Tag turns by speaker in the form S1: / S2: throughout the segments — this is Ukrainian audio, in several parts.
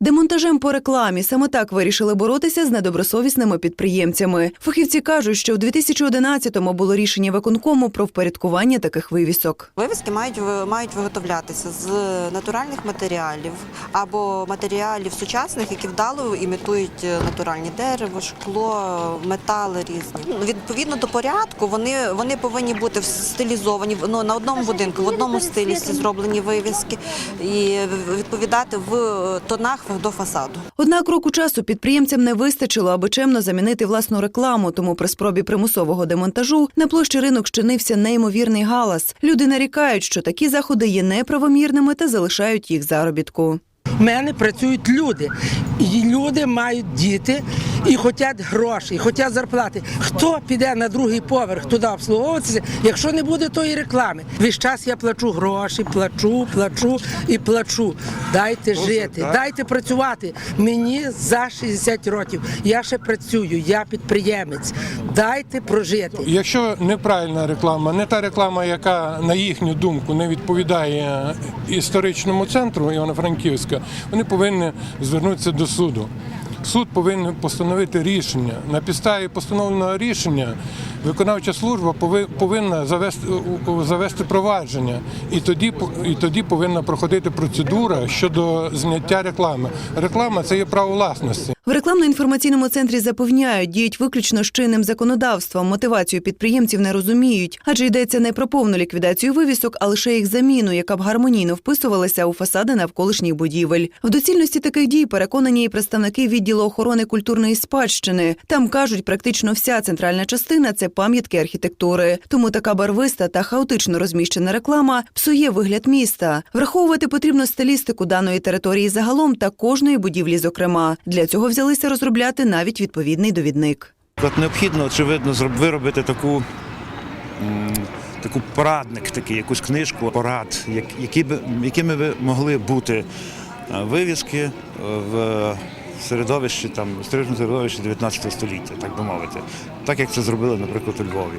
S1: Демонтажем по рекламі саме так вирішили боротися з недобросовісними підприємцями. Фахівці кажуть, що в 2011-му було рішення виконкому про впорядкування таких вивісок.
S2: Вивіски мають мають виготовлятися з натуральних матеріалів або матеріалів сучасних, які вдало імітують натуральні дерево, шкло, метали різні. Ну, Відповідно до порядку, вони, вони повинні бути стилізовані ну, на одному будинку, в одному стилі зроблені вивіски і відповідати в тонах до фасаду.
S1: Однак року часу підприємцям не вистачило, аби чемно замінити власну рекламу. Тому при спробі примусового демонтажу на площі ринок щинився неймовірний галас. Люди нарікають, що такі заходи є неправомірними та залишають їх заробітку.
S3: У мене працюють люди. І люди мають діти і хочуть гроші, хочуть зарплати. Хто піде на другий поверх туди обслуговуватися, якщо не буде тої реклами? Весь час я плачу гроші, плачу, плачу і плачу. Дайте жити, дайте працювати. Мені за 60 років. Я ще працюю, я підприємець. Дайте прожити.
S4: Якщо неправильна реклама, не та реклама, яка на їхню думку не відповідає історичному центру Івано-Франківська, вони повинні звернутися до суду. Суд повинен постановити рішення. На підставі постановленого рішення виконавча служба пови- повинна завести, завести провадження, і тоді, і тоді повинна проходити процедура щодо зняття реклами. Реклама це є право власності.
S1: В рекламно-інформаційному центрі запевняють, діють виключно з чинним законодавством. Мотивацію підприємців не розуміють, адже йдеться не про повну ліквідацію вивісок, а лише їх заміну, яка б гармонійно вписувалася у фасади навколишніх будівель. В доцільності таких дій переконані і представники відділу охорони культурної спадщини. Там кажуть, практично вся центральна частина це пам'ятки архітектури. Тому така барвиста та хаотично розміщена реклама псує вигляд міста. Враховувати потрібно стилістику даної території загалом та кожної будівлі, зокрема. Для цього взялися розробляти навіть відповідний довідник.
S5: От необхідно, очевидно, виробити таку, таку порадник, такий, якусь книжку порад, які би, якими би могли бути е, вивіски е, в середовищі, там, історичному середовищі 19 століття, так би мовити. Так як це зробили, наприклад, у Львові.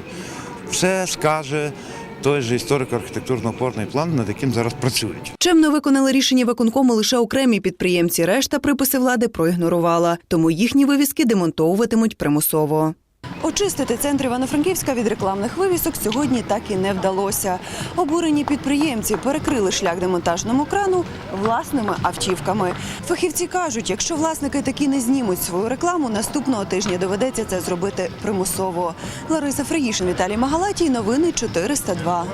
S5: Все скаже той же історико-архітектурно-опорний план, над яким зараз працюють.
S1: Чемно виконали рішення виконкому лише окремі підприємці. Решта приписи влади проігнорувала, тому їхні вивіски демонтовуватимуть примусово. Очистити центр Івано-Франківська від рекламних вивісок сьогодні так і не вдалося. Обурені підприємці перекрили шлях демонтажному крану власними автівками. Фахівці кажуть, якщо власники таки не знімуть свою рекламу, наступного тижня доведеться це зробити примусово. Лариса Фриїшин, Віталій Магалатій. Новини 402.